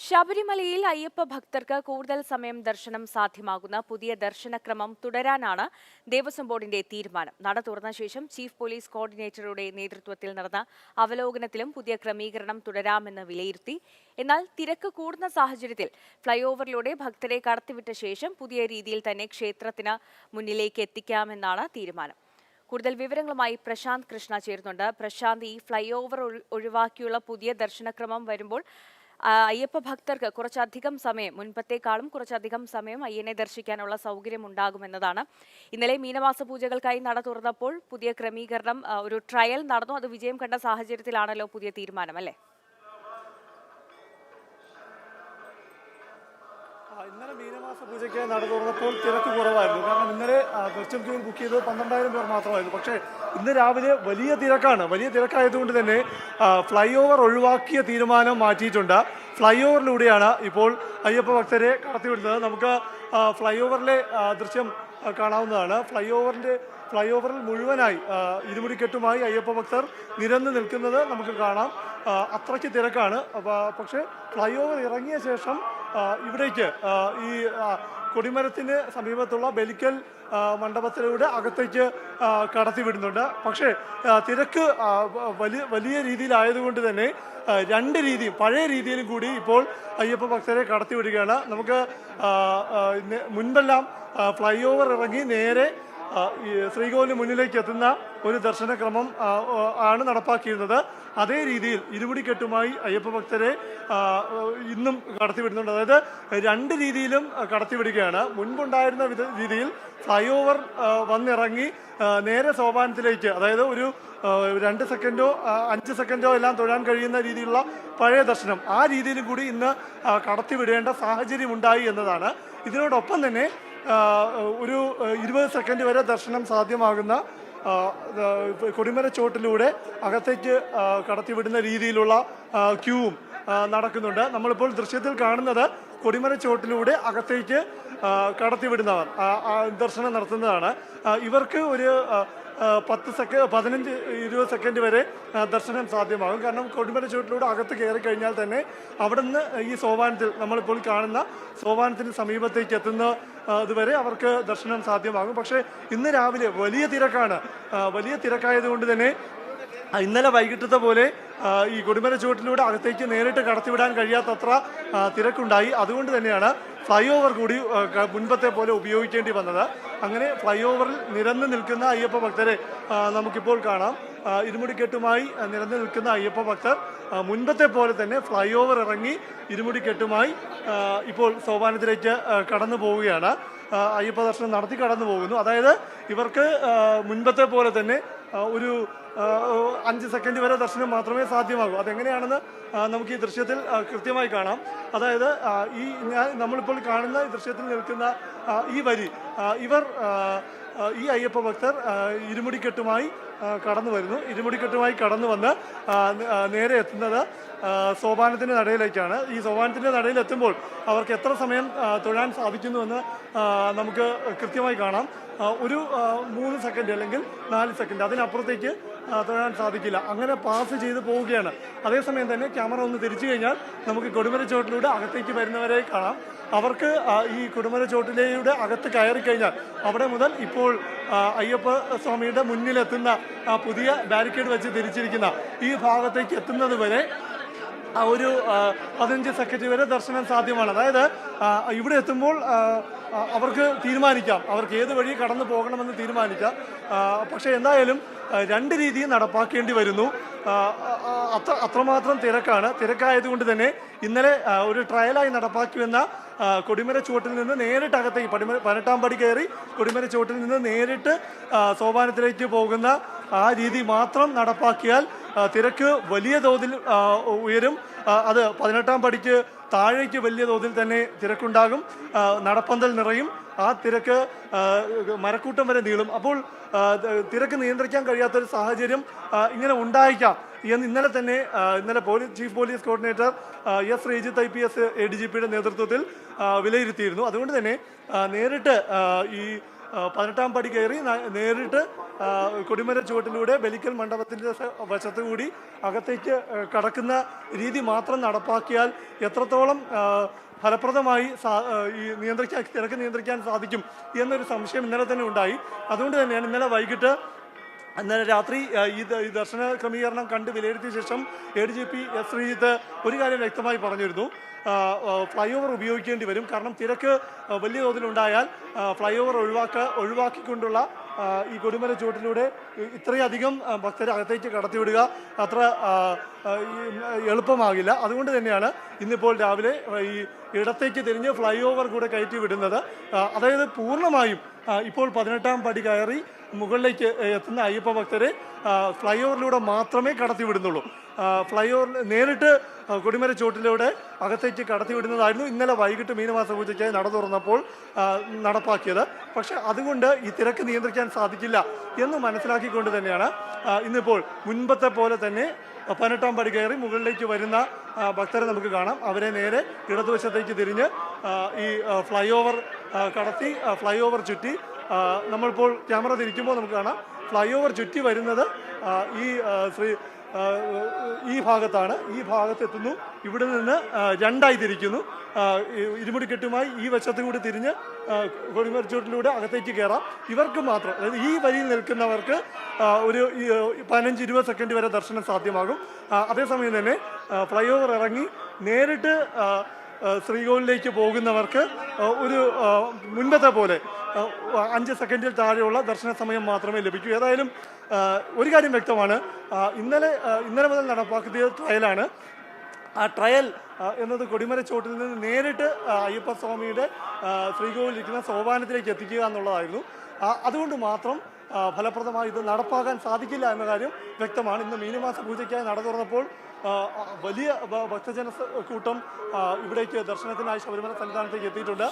ശബരിമലയിൽ അയ്യപ്പ ഭക്തർക്ക് കൂടുതൽ സമയം ദർശനം സാധ്യമാകുന്ന പുതിയ ദർശനക്രമം തുടരാനാണ് ദേവസ്വം ബോർഡിന്റെ തീരുമാനം. നട തുറന്ന ശേഷം ചീഫ് പോലീസ് കോർഡിനേറ്ററുടെ നേതൃത്വത്തിൽ നടന്ന അവലോകനത്തിലും പുതിയ ക്രമീകരണം തുടരാമെന്ന് വിലയിരുത്തി. എന്നാൽ തിരക്ക് കൂടുന്ന സാഹചര്യത്തിൽ ഫ്ലൈഓവറിലൂടെ ഭക്തരെ കടത്തിവിട്ട ശേഷം പുതിയ രീതിയിൽ തന്നെ ക്ഷേത്രത്തിന് മുന്നിലേക്ക് എത്തിക്കാമെന്നാണ് തീരുമാനം. കൂടുതൽ വിവരങ്ങളുമായി പ്രശാന്ത് കൃഷ്ണ ചേരുന്നുണ്ട്. പ്രശാന്ത് ഈ ഫ്ലൈ ഓവർ ഒഴിവാക്കിയുള്ള പുതിയ ദർശനക്രമം വരുമ്പോൾ അയ്യപ്പ ഭക്തർക്ക് കുറച്ചധികം സമയം മുൻപത്തേക്കാളും കുറച്ചധികം സമയം അയ്യനെ ദർശിക്കാനുള്ള സൗകര്യം ഉണ്ടാകുമെന്നതാണ് ഇന്നലെ മീനമാസ പൂജകൾക്കായി നട തുറന്നപ്പോൾ പുതിയ ക്രമീകരണം ഒരു ട്രയൽ നടന്നു. അത് വിജയം കണ്ട സാഹചര്യത്തിലാണല്ലോ പുതിയ തീരുമാനം അല്ലേ? ഇന്നലെ മീനമാസ പൂജയ്ക്ക് നട തുറന്നപ്പോൾ തിരക്ക് കുറവായിരുന്നു. കാരണം ഇന്നലെ വെർച്വൽ ക്യൂവിൽ ബുക്ക് ചെയ്തത് പന്ത്രണ്ടായിരം പേർ മാത്രമായിരുന്നു. പക്ഷേ ഇന്ന് രാവിലെ വലിയ തിരക്കാണ്. വലിയ തിരക്കായതുകൊണ്ട് തന്നെ ഫ്ലൈ ഓവർ ഒഴിവാക്കിയ തീരുമാനം മാറ്റിയിട്ടുണ്ട്. ഫ്ലൈ ഓവറിലൂടെയാണ് ഇപ്പോൾ അയ്യപ്പ ഭക്തരെ കടത്തിവിടുന്നത്. നമുക്ക് ഫ്ലൈ ഓവറിലെ ദൃശ്യം കാണാവുന്നതാണ്. ഫ്ലൈ ഓവറിന്റെ ഫ്ലൈ ഓവറിൽ മുഴുവനായി ഇരുമുടിക്കെട്ടുമായി അയ്യപ്പ ഭക്തർ നിരന്ന് നിൽക്കുന്നത് നമുക്ക് കാണാം. അത്രയ്ക്ക് തിരക്കാണ്. പക്ഷേ ഫ്ലൈ ഓവർ ഇറങ്ങിയ ശേഷം ഇവിടേക്ക് ഈ കൊടിമരത്തിന് സമീപത്തുള്ള ബലിക്കൽ മണ്ഡപത്തിലൂടെ അകത്തേക്ക് കടത്തിവിടുന്നുണ്ട് പക്ഷേ തിരക്ക് വലിയ വലിയ രീതിയിലായതുകൊണ്ട് തന്നെ രണ്ട് രീതിയും പഴയ രീതിയിലും കൂടി ഇപ്പോൾ അയ്യപ്പ ഭക്തരെ കടത്തിവിടുകയാണ് നമുക്ക് മുൻപെല്ലാം ഫ്ലൈ ഓവർ ഇറങ്ങി നേരെ ശ്രീകോവിലിന് മുന്നിലേക്ക് എത്തുന്ന ഒരു ദർശനക്രമം ആണ് നടപ്പാക്കിയിരുന്നത്. അതേ രീതിയിൽ ഇരുമുടിക്കെട്ടുമായി അയ്യപ്പ ഭക്തരെ ഇന്നും കടത്തിവിടുന്നുണ്ട്. അതായത് രണ്ട് രീതിയിലും കടത്തിവിടുകയാണ്. മുൻപുണ്ടായിരുന്ന വിധ രീതിയിൽ ഫ്ലൈഓവർ വന്നിറങ്ങി നേരെ സോപാനത്തിലേക്ക് അതായത് ഒരു രണ്ട് സെക്കൻഡോ അഞ്ച് സെക്കൻഡോ എല്ലാം തൊഴാൻ കഴിയുന്ന രീതിയിലുള്ള പഴയ ദർശനം. ആ രീതിയിലും കൂടി ഇന്ന് കടത്തിവിടേണ്ട സാഹചര്യം ഉണ്ടായി എന്നതാണ്. ഇതിനോടൊപ്പം തന്നെ ഒരു ഇരുപത് സെക്കൻഡ് വരെ ദർശനം സാധ്യമാകുന്ന കൊടിമര ചോട്ടിലൂടെ അകത്തേക്ക് കടത്തിവിടുന്ന രീതിയിലുള്ള ക്യൂവും നടക്കുന്നുണ്ട്. നമ്മളിപ്പോൾ ദൃശ്യത്തിൽ കാണുന്നത് കൊടിമര ചോട്ടിലൂടെ അകത്തേക്ക് കടത്തിവിടുന്നവർ ദർശനം നടത്തുന്നതാണ്. ഇവർക്ക് ഒരു പത്ത് സെക്കൻഡ് പതിനഞ്ച് ഇരുപത് സെക്കൻഡ് വരെ ദർശനം സാധ്യമാകും. കാരണം കൊടുമല ചുവട്ടിലൂടെ അകത്ത് കയറി കഴിഞ്ഞാൽ തന്നെ അവിടുന്ന് ഈ സോപാനത്തിൽ നമ്മളിപ്പോൾ കാണുന്ന സോപാനത്തിന് സമീപത്തേക്ക് എത്തുന്ന ഇതുവരെ അവർക്ക് ദർശനം സാധ്യമാകും. പക്ഷേ ഇന്ന് രാവിലെ വലിയ തിരക്കാണ്. വലിയ തിരക്കായതുകൊണ്ട് തന്നെ ഇന്നലെ വൈകിട്ടത്തെ പോലെ ഈ കൊടിമര ചുവട്ടിലൂടെ അകത്തേക്ക് നേരിട്ട് കടത്തിവിടാൻ കഴിയാത്തത്ര തിരക്കുണ്ടായി. അതുകൊണ്ട് തന്നെയാണ് ഫ്ലൈ ഓവർ കൂടി മുൻപത്തെ പോലെ ഉപയോഗിക്കേണ്ടി വന്നത്. അങ്ങനെ ഫ്ലൈ ഓവറിൽ നിരന്ന് നിൽക്കുന്ന അയ്യപ്പ ഭക്തരെ നമുക്കിപ്പോൾ കാണാം. ഇരുമുടിക്കെട്ടുമായി നിരന്ന് നിൽക്കുന്ന അയ്യപ്പ ഭക്തർ മുൻപത്തെ പോലെ തന്നെ ഫ്ലൈ ഓവർ ഇറങ്ങി ഇരുമുടിക്കെട്ടുമായി ഇപ്പോൾ സോപാനത്തിലേക്ക് കടന്നു പോവുകയാണ്. അയ്യപ്പ ദർശനം നടത്തി കടന്നു പോകുന്നു. അതായത് ഇവർക്ക് മുൻപത്തെ പോലെ തന്നെ ഒരു അഞ്ച് സെക്കൻഡ് വരെ ദർശനം മാത്രമേ സാധ്യമാകൂ. അതെങ്ങനെയാണെന്ന് നമുക്ക് ഈ ദൃശ്യത്തിൽ കൃത്യമായി കാണാം. അതായത് ഈ ഞാൻ നമ്മളിപ്പോൾ കാണുന്ന ദൃശ്യത്തിൽ നിൽക്കുന്ന ഈ വരി ഇവർ ഈ അയ്യപ്പ ഭക്തർ ഇരുമുടിക്കെട്ടുമായി കടന്നു വരുന്നു. ഇരുമുടിക്കെട്ടുമായി കടന്നു വന്ന് നേരെ എത്തുന്നത് സോപാനത്തിന്റെ നടയിലേക്കാണ്. ഈ സോപാനത്തിന്റെ നടയിലെത്തുമ്പോൾ അവർക്ക് എത്ര സമയം തൊഴാൻ സാധിക്കുന്നുവെന്ന് നമുക്ക് കൃത്യമായി കാണാം. ഒരു മൂന്ന് സെക്കൻഡ് അല്ലെങ്കിൽ നാല് സെക്കൻഡ്. അതിനപ്പുറത്തേക്ക് തൊഴാൻ സാധിക്കില്ല. അങ്ങനെ പാസ് ചെയ്ത് പോവുകയാണ്. അതേസമയം തന്നെ ക്യാമറ ഒന്ന് തിരിച്ചു കഴിഞ്ഞാൽ നമുക്ക് കൊടുമര ചോട്ടിലൂടെ അകത്തേക്ക് വരുന്നവരെ കാണാം. അവർക്ക് ഈ കൊടുമര ചോട്ടിലൂടെ അകത്ത് കയറി കഴിഞ്ഞാൽ അവിടെ മുതൽ ഇപ്പോൾ അയ്യപ്പ സ്വാമിയുടെ മുന്നിലെത്തുന്ന പുതിയ ബാരിക്കേഡ് വെച്ച് തിരിച്ചിരിക്കുന്ന ഈ ഭാഗത്തേക്ക് എത്തുന്നത് വരെ ഒരു പതിനഞ്ച് സെക്കൻഡ് വരെ ദർശനം സാധ്യമാണ്. അതായത് ഇവിടെ എത്തുമ്പോൾ അവർക്ക് തീരുമാനിക്കാം. അവർക്ക് ഏത് വഴി കടന്നു പോകണമെന്ന് തീരുമാനിക്കാം. പക്ഷേ എന്തായാലും രണ്ട് രീതിയും നടപ്പാക്കേണ്ടി വരുന്നു. അത്ര അത്രമാത്രം തിരക്കാണ്. തിരക്കായതുകൊണ്ട് തന്നെ ഇന്നലെ ഒരു ട്രയലായി നടപ്പാക്കി വന്ന ആ, കൊടിമര ചുവട്ടിൽ നിന്ന് നേരിട്ട് അകത്തേക്ക് പടിമര പതിനെട്ടാം പടി കയറി കൊടിമര ചുവട്ടിൽ നിന്ന് നേരിട്ട് സോപാനത്തിലേക്ക് പോകുന്ന ആ രീതി മാത്രം നടപ്പാക്കിയാൽ തിരക്ക് വലിയ തോതിൽ ഉയരും. അത് പതിനെട്ടാം പടിക്ക് താഴേക്ക് വലിയ തോതിൽ തന്നെ തിരക്കുണ്ടാകും. നടപ്പന്തൽ നിറയും. ആ തിരക്ക് മരക്കൂട്ടം വരെ നീളും. അപ്പോൾ തിരക്ക് നിയന്ത്രിക്കാൻ കഴിയാത്തൊരു സാഹചര്യം ഇങ്ങനെ ഉണ്ടായേക്കാം എന്ന് ഇന്നലെ തന്നെ ഇന്നലെ police chief police coordinator S Sreejith I P S A D G പിയുടെ നേതൃത്വത്തിൽ വിലയിരുത്തിയിരുന്നു. അതുകൊണ്ട് തന്നെ നേരിട്ട് ഈ പതിനെട്ടാം പടി കയറി നേരിട്ട് കൊടിമര ചുവട്ടിലൂടെ ബലിക്കൽ മണ്ഡപത്തിന്റെ വശത്തുകൂടി വശത്ത് അകത്തേക്ക് കടക്കുന്ന രീതി മാത്രം നടപ്പാക്കിയാൽ എത്രത്തോളം ഫലപ്രദമായി ഈ നിയന്ത്രിക്കാൻ തിരക്ക് നിയന്ത്രിക്കാൻ സാധിക്കും എന്നൊരു സംശയം ഇന്നലെ തന്നെ ഉണ്ടായി. അതുകൊണ്ട് തന്നെയാണ് ഇന്നലെ വൈകിട്ട് ഇന്നലെ രാത്രി ഈ ദർശന ക്രമീകരണം കണ്ട് വിലയിരുത്തിയ ശേഷം A D G P S Sreejith ഒരു കാര്യം വ്യക്തമായി പറഞ്ഞിരുന്നു. ഫ്ലൈ ഓവർ ഉപയോഗിക്കേണ്ടി വരും. കാരണം തിരക്ക് വലിയ തോതിലുണ്ടായാൽ ഫ്ലൈ ഓവർ ഒഴിവാക്ക ഒഴിവാക്കിക്കൊണ്ടുള്ള ഈ കൊടിമല ചുവട്ടിലൂടെ ഇത്രയധികം ഭക്തരെ അകത്തേക്ക് കടത്തിവിടുക അത്ര എളുപ്പമാകില്ല. അതുകൊണ്ട് തന്നെയാണ് ഇന്നിപ്പോൾ രാവിലെ ഈ ഇടത്തേക്ക് തിരിഞ്ഞ് ഫ്ലൈ ഓവർ കൂടെ കയറ്റി വിടുന്നത്. അതായത് പൂർണമായും ഇപ്പോൾ പതിനെട്ടാം പടി കയറി മുകളിലേക്ക് എത്തുന്ന അയ്യപ്പ ഭക്തരെ ഫ്ലൈ ഓവറിലൂടെ മാത്രമേ കടത്തിവിടുന്നുള്ളൂ. ഫ്ലൈ ഓവറിൽ നേരിട്ട് കൊടിമര ചുവട്ടിലൂടെ അകത്തേക്ക് കടത്തി വിടുന്നതായിരുന്നു ഇന്നലെ വൈകിട്ട് മീനമാസ പൂജയ്ക്കായി നട തുറന്നപ്പോൾ നടപ്പാക്കിയത്. പക്ഷെ അതുകൊണ്ട് ഈ തിരക്ക് നിയന്ത്രിക്കാൻ സാധിക്കില്ല എന്ന് മനസ്സിലാക്കിക്കൊണ്ട് തന്നെയാണ് ഇന്നിപ്പോൾ മുൻപത്തെ പോലെ തന്നെ പതിനെട്ടാം പടി കയറി മുകളിലേക്ക് വരുന്ന ഭക്തരെ നമുക്ക് കാണാം. അവരെ നേരെ ഇടതുവശത്തേക്ക് തിരിഞ്ഞ് ഈ ഫ്ലൈ ഓവർ കടത്തി ഫ്ലൈ ഓവർ ചുറ്റി നമ്മളിപ്പോൾ ക്യാമറ തിരിക്കുമ്പോൾ നമുക്ക് കാണാം ഫ്ലൈ ഓവർ ചുറ്റി വരുന്നത് ഈ ശ്രീ ഈ ഭാഗത്താണ്. ഈ ഭാഗത്തെത്തുന്നു. ഇവിടെ നിന്ന് രണ്ടായി തിരിക്കുന്നു. ഇരുമുടിക്കെട്ടുമായി ഈ വശത്തും കൂടി തിരിഞ്ഞ് കൊടിമരച്ചൂട്ടിലൂടെ അകത്തേക്ക് കയറാം. ഇവർക്ക് മാത്രം അതായത് ഈ വരിയിൽ നിൽക്കുന്നവർക്ക് ഒരു പതിനഞ്ച് ഇരുപത് സെക്കൻഡ് വരെ ദർശനം സാധ്യമാകും. അതേസമയം തന്നെ ഫ്ലൈ ഓവർ ഇറങ്ങി നേരിട്ട് ശ്രീകോവിലേക്ക് പോകുന്നവർക്ക് ഒരു മുൻപത്തെ പോലെ അഞ്ച് സെക്കൻഡിൽ താഴെയുള്ള ദർശന സമയം മാത്രമേ ലഭിക്കൂ. ഏതായാലും ഒരു കാര്യം വ്യക്തമാണ്. ഇന്നലെ ഇന്നലെ മുതൽ നടപ്പാക്കിയ ട്രയലാണ്. ആ ട്രയൽ എന്നത് കൊടിമര ചോട്ടിൽ നിന്ന് നേരിട്ട് അയ്യപ്പ അയ്യപ്പസ്വാമിയുടെ ശ്രീകോവിലിരിക്കുന്ന സോപാനത്തിലേക്ക് എത്തിക്കുക എന്നുള്ളതായിരുന്നു. അതുകൊണ്ട് മാത്രം ഫലപ്രദമായി ഇത് നടപ്പാക്കാൻ സാധിക്കില്ല എന്ന കാര്യം വ്യക്തമാണ്. ഇന്ന് മീനമാസ പൂജയ്ക്കായി നട തുറന്നപ്പോൾ വലിയ ഭക്തജന കൂട്ടം ഇവിടേക്ക് ദർശനത്തിനായി ശബരിമല സന്നിധാനത്തേക്ക് എത്തിയിട്ടുണ്ട്.